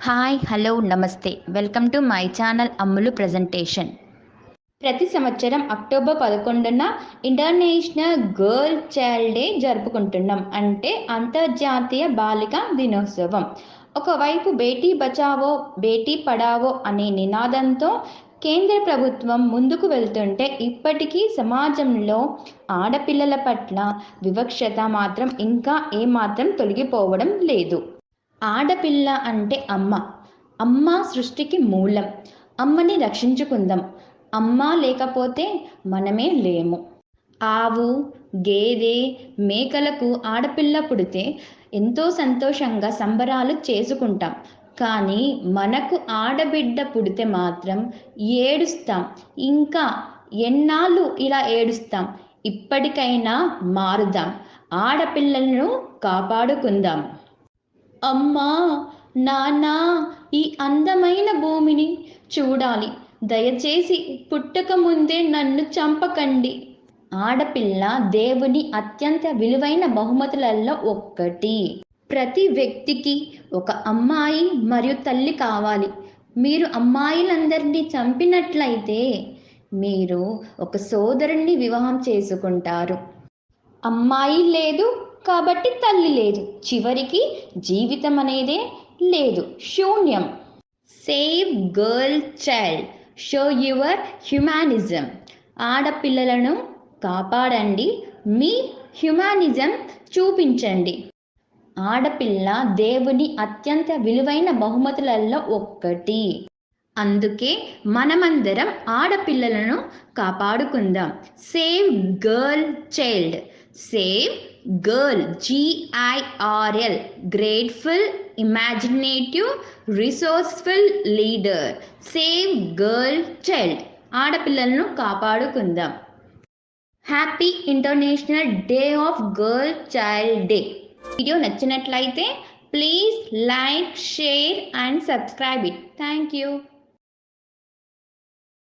Hi hello నమస్తే welcome to my channel Ammulu presentation ప్రతి సంవత్సరం అక్టోబర్ పదకొండున ఇంటర్నేషనల్ గర్ల్ చైల్డ్ డే జరుపుకుంటున్నాం. అంటే అంతర్జాతీయ బాలిక దినోత్సవం. ఒకవైపు బేటీ బచావో బేటీ పడావో అనే నినాదంతో కేంద్ర ప్రభుత్వం ముందుకు వెళ్తుంటే ఇప్పటికీ సమాజంలో ఆడపిల్లల పట్ల వివక్షత మాత్రం ఇంకా ఏమాత్రం తొలగిపోవడం లేదు. ఆడపిల్ల అంటే అమ్మ. అమ్మ సృష్టికి మూలం. అమ్మని రక్షించుకుందాం. అమ్మ లేకపోతే మనమే లేము. ఆవు గేదె మేకలకు ఆడపిల్ల పుడితే ఎంతో సంతోషంగా సంబరాలు చేసుకుంటాం. కానీ మనకు ఆడబిడ్డ పుడితే మాత్రం ఏడుస్తాం. ఇంకా ఎన్నాళ్ళు ఇలా ఏడుస్తాం? ఇప్పటికైనా మారుదాం. ఆడపిల్లలను కాపాడుకుందాం. అమ్మా నాన్న ఈ అందమైన భూమిని చూడాలి. దయచేసి పుట్టక ముందే నన్ను చంపకండి. ఆడపిల్ల దేవుని అత్యంత విలువైన బహుమతులలో ఒక్కటి. ప్రతి వ్యక్తికి ఒక అమ్మాయి మరియు తల్లి కావాలి. మీరు అమ్మాయిలందరినీ చంపినట్లయితే మీరు ఒక సోదరుణ్ణి వివాహం చేసుకుంటారు. అమ్మాయి లేదు కాబట్టి తల్లి లేదు. చివరికి జీవితం అనేదే లేదు. శూన్యం. Save girl child show your humanism ఆడపిల్లలను కాపాడండి. మీ హ్యుమానిజం చూపించండి. ఆడపిల్ల దేవుని అత్యంత విలువైన బహుమతులలో ఒక్కటి. అందుకే మనమందరం ఆడపిల్లలను కాపాడుకుందాం. Save girl child save girl G I R L grateful imaginative resourceful leader save girl child ఆడపిల్లలను కాపాడుకుందాం. Happy international day of girl child day video నచ్చినట్లయితే please like share and subscribe it. Thank you